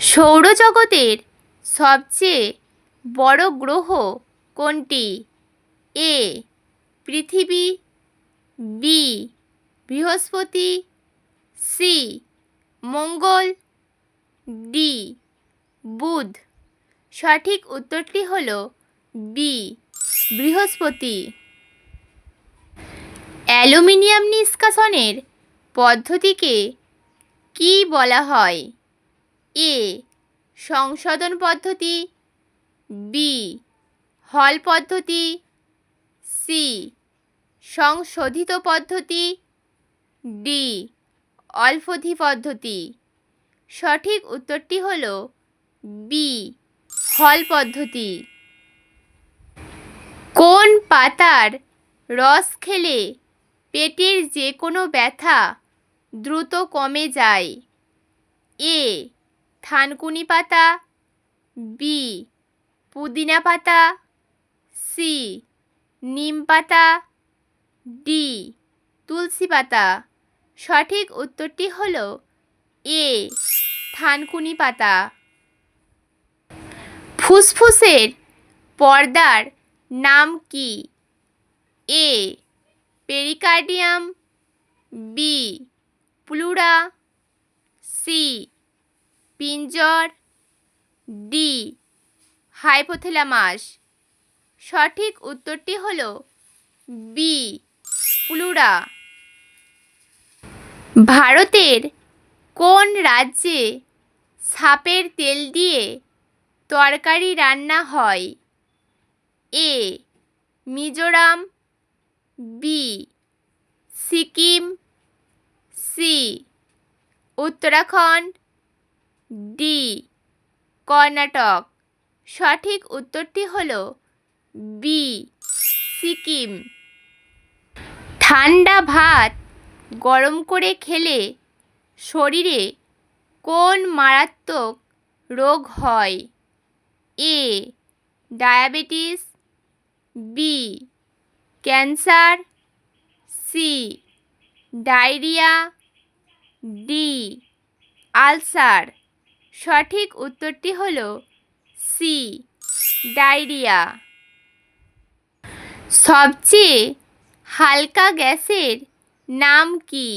সৌরজগতের সবচেয়ে বড় গ্রহ কোনটি? এ, পৃথিবী, বি, বৃহস্পতি, সি, মঙ্গল, ডি, বুধ। সঠিক উত্তরটি হল বি, বৃহস্পতি। অ্যালুমিনিয়াম নিষ্কাশনের পদ্ধতিকে কী বলা হয়? এ, সংশোধন পদ্ধতি, বি, হল পদ্ধতি, সি, সংশোধিত পদ্ধতি, ডি, অল্পধি পদ্ধতি। সঠিক উত্তরটি হল বি, হল পদ্ধতি। কোন পাতার রস খেলে পেটের যে কোনো ব্যথা দ্রুত কমে যায়? এ থানকুনি পাতা, বি, পুদিনা পাতা, সি, নিম পাতা, ডি, তুলসী পাতা। সঠিক উত্তরটি হল এ, থানকুনি পাতা। ফুসফুসের পর্দার নাম কি? A, pericardium, B, pleura, C Pinjor D, hypothalamus. সঠিক উত্তরটি হল বি, প্লুরা। ভারতের কোন রাজ্যে সাপের তেল দিয়ে তরকারি রান্না হয়? A, Mizoram, B, Sikkim, C, Uttarakhand. D, Karnataka. সঠিক উত্তরটি হল বি, সিকিম। ঠান্ডা ভাত গরম করে খেলে শরীরে কোন মারাত্মক রোগ হয়? A, diabetes, B, cancer, C, diarrhoea, D, ulcer. সঠিক উত্তরটি হল সি, ডায়রিয়া। সবচেয়ে হালকা গ্যাসের নাম কি?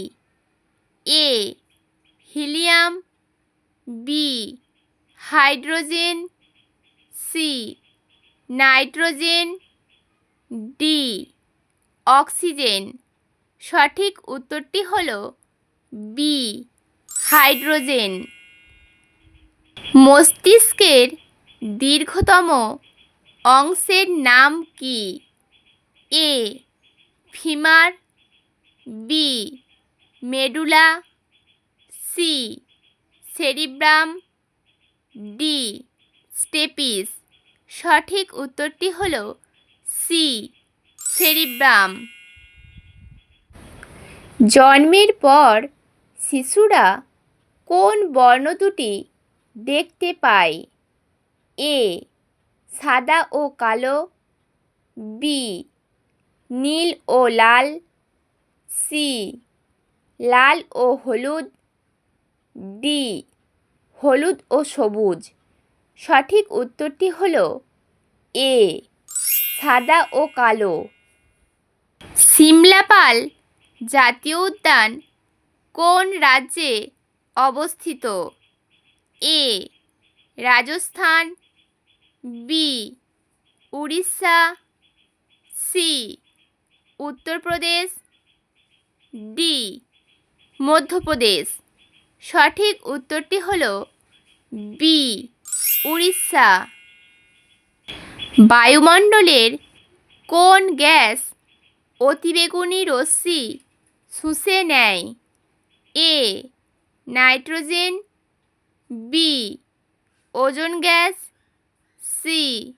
A, helium, B, hydrogen, C, nitrogen, D, oxygen. সঠিক উত্তরটি হল বি, হাইড্রোজেন। মস্তিষ্কের দীর্ঘতম অংশের নাম কি? A, femur, B, medulla, C, cerebrum, D, stapes. সঠিক উত্তরটি হল সি, সেরিব্রাম। জন্মের পর শিশুরা কোন বর্ণ দুটি দেখতে পায় এ, সাদা ও কালো। বি, নীল ও লাল। সি, লাল ও হলুদ। ডি, হলুদ ও সবুজ। সঠিক উত্তরটি হল এ, সাদা ও কালো। সিমলাপাল জাতীয় উদ্যান কোন রাজ্যে অবস্থিত? A, Rajasthan, B, Orissa, C, Uttar Pradesh, D, Madhya Pradesh. সঠিক উত্তরটি হল বি, উড়িষ্যা। বায়ুমণ্ডলের কোন গ্যাস অতিবেগুনি রশ্মি শুষে নেয়? A, nitrogen B, ozone gas, C,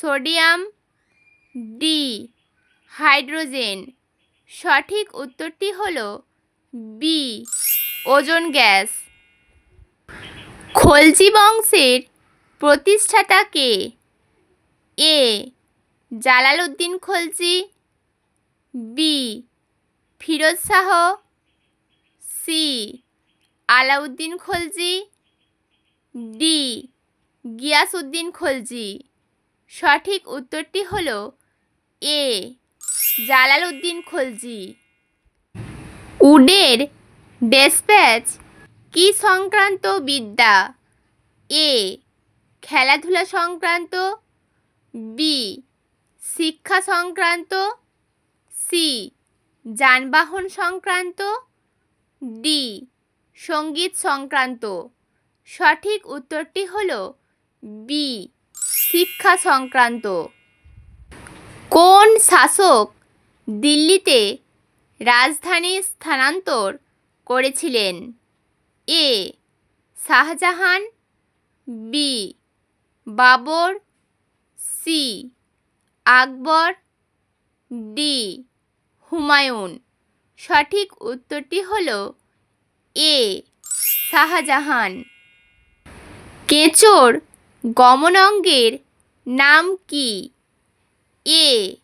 sodium, D, hydrogen. সঠিক উত্তরটি হল বি, ওজোন গ্যাস। খলজি বংশের প্রতিষ্ঠাতা কে? A, Jalaluddin Khalji. B, Firoz Shah. C, Alauddin Khalji. D. Ghiyasuddin Khalji. সঠিক উত্তরটি হল এ. জালালউদ্দিন খলজি। উডের ডেসপ্যাচ কি সংক্রান্ত বিদ্যা? এ. খেলাধুলা সংক্রান্ত। বি. শিক্ষা সংক্রান্ত। সি. যানবাহন সংক্রান্ত। ডি. সংগীত সংক্রান্ত। সঠিক উত্তরটি হল বি, শিক্ষা সংক্রান্ত। কোন শাসক দিল্লিতে রাজধানী স্থানান্তর করেছিলেন? A, Shahjahan, B, Babur, C, Akbar, D, Humayun. সঠিক উত্তরটি হল এ, শাহজাহান। কেঁচোর গমনাঙ্গের নাম কি? A.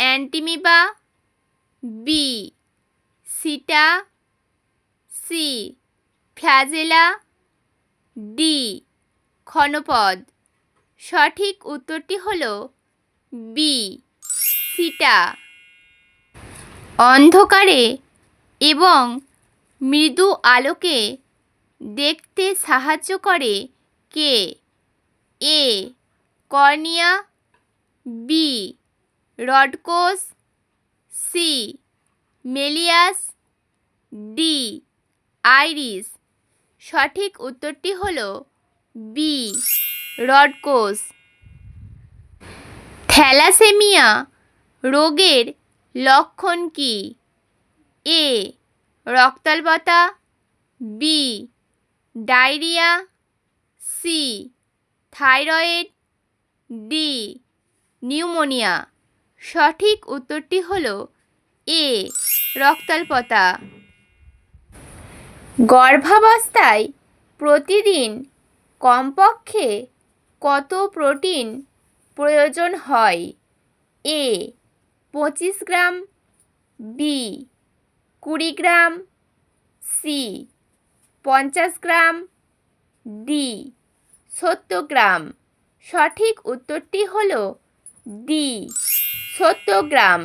অ্যান্টিমিবা, B. Seta, C. Flagella, D. ক্ষণপদ। সঠিক উত্তরটি হল বি, সিটা। অন্ধকারে এবং মৃদু আলোকে দেখতে সাহায্য করে কে? এ. কর্নিয়া। বি. রডকোষ সি. মেলিয়াস। ডি. আইরিস। সঠিক উত্তরটি হল বি রডকোষ থ্যালাসেমিয়া, রোগের লক্ষণ কী? A, রক্তাল্পতা। B diarrhoea C, thyroid D, pneumonia. সঠিক উত্তরটি হল এ, রক্তাল্পতা। গর্ভাবস্থায় প্রতিদিন কমপক্ষে কত প্রোটিন প্রয়োজন হয়? এ, পঁচিশ গ্রাম, বি, কুড়ি গ্রাম, সি পঞ্চাশ গ্রাম। ডি সত্তর গ্রাম। সঠিক উত্তরটি হল ডি সত্তর গ্রাম।